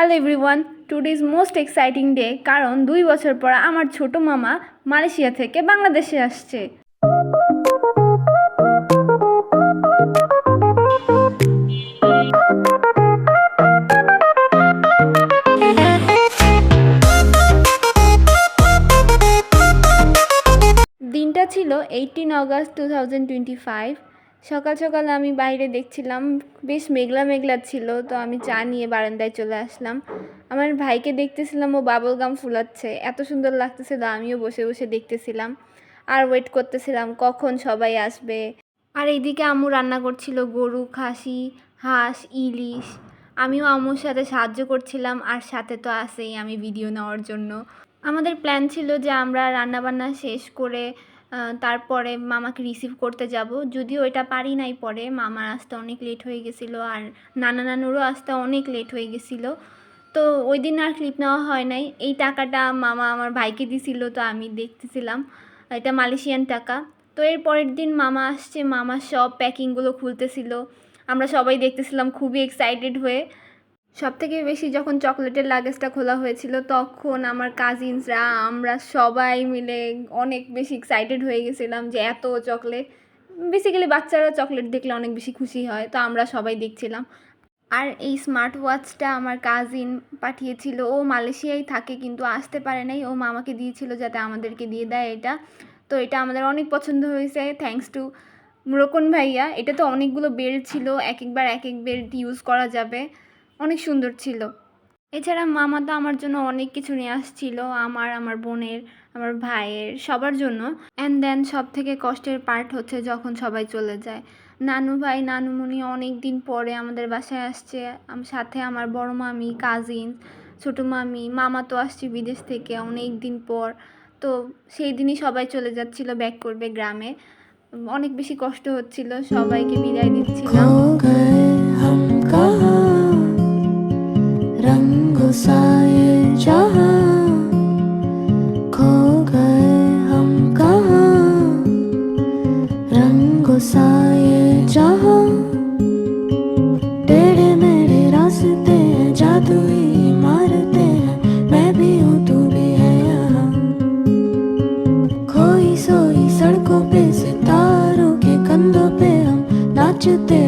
Hello everyone today is most exciting day কারণ দুই বছর পর আমার ছোট মামা মালয়েশিয়া থেকে বাংলাদেশে আসছে। দিনটা ছিল eighteen August two thousand twenty five সকাল সকাল আমি বাইরে দেখছিলাম, বেশ মেঘলা মেঘলা ছিল, তো আমি চা নিয়ে বারান্দায় চলে আসলাম। আমার ভাইকে দেখতেছিলাম, ও বাবল গাম ফুলাচ্ছে, এত সুন্দর লাগতেছিল, আমিও বসে বসে দেখতেছিলাম। আর ওয়েট করতেছিলাম, কখন সবাই আসবে। আর এইদিকে আম্মু রান্না করছিল, গরু, খাসি, হাঁস, ইলিশ। আমিও আম্মুর সাথে সাহায্য করছিলাম, আর সাথে তো আছেই, আমি ভিডিও নেওয়ার জন্য। আমাদের প্ল্যান ছিল যে আমরা রান্নাবান্না শেষ করে তারপরে মামাকে রিসিভ করতে যাব। যদিও এটা পারি নাই পরে, মামার আসতে অনেক লেট হয়ে গেছিল আর নানা নানুরও আসতে অনেক লেট হয়ে গেছিল। তো ওই দিন আর ক্লিপ নেওয়া হয় নাই। এই টাকাটা মামা আমার ভাইকে দিছিল, তো আমি দেখতেছিলাম। এটা মালয়েশিয়ান টাকা। তো এর পরের দিন মামা আসছে, মামা সব প্যাকিংগুলো খুলতেছিল। আমরা সবাই দেখতেছিলাম, খুবই এক্সাইটেড হয়ে। সব থেকে বেশি যখন চকলেটের লাগেজটা খোলা হয়েছিল, তখন আমার কাজিনসরা আমরা সবাই মিলে অনেক বেশি এক্সাইটেড হয়ে গেছিলাম যে এত চকলেট। বেসিক্যালি বাচ্চারা চকলেট দেখলে অনেক বেশি খুশি হয়, তো আমরা সবাই দেখছিলাম। আর এই স্মার্ট ওয়াচটা আমার কাজিন পাঠিয়েছিল, ও মালয়েশিয়ায় থাকে কিন্তু আসতে পারে নাই, ও মামাকে দিয়েছিল যাতে আমাদেরকে দিয়ে দেয় এটা। তো এটা আমাদের অনেক পছন্দ হয়েছে থ্যাঙ্কস টু মুরকন ভাইয়া। এটা তো অনেকগুলো বেল্ট ছিল, এক একবার এক এক বেল্ট ইউজ করা যাবে। অনেক সুন্দর ছিল। এছাড়া মামা তো আমার জন্য অনেক কিছু নিয়ে আসছিল, আমার আমার বোনের, আমার ভাইয়ের, সবার জন্য। অ্যান্ড দেন সব থেকে কষ্টের পার্ট হচ্ছে যখন সবাই চলে যায়। নানু ভাই, নানুমণি অনেক দিন পরে আমাদের বাসায় আসছে। সাথে আমার বড় মামি কাজিন ছোটো মামি, মামা তো আসছে বিদেশ থেকে অনেক দিন পর। তো সেই দিনই সবাই চলে যাচ্ছিল ব্যাক করবে গ্রামে। অনেক বেশি কষ্ট হচ্ছিল, সবাইকে বিদায় দিচ্ছিলাম। सा ये तेरे मेरे रास्ते हैं, जादुई इमारते हैं, मैं भी हूँ तू भी है यहाँ। खोई सोई सड़कों पे, सितारों के कंधों पे हम नाचते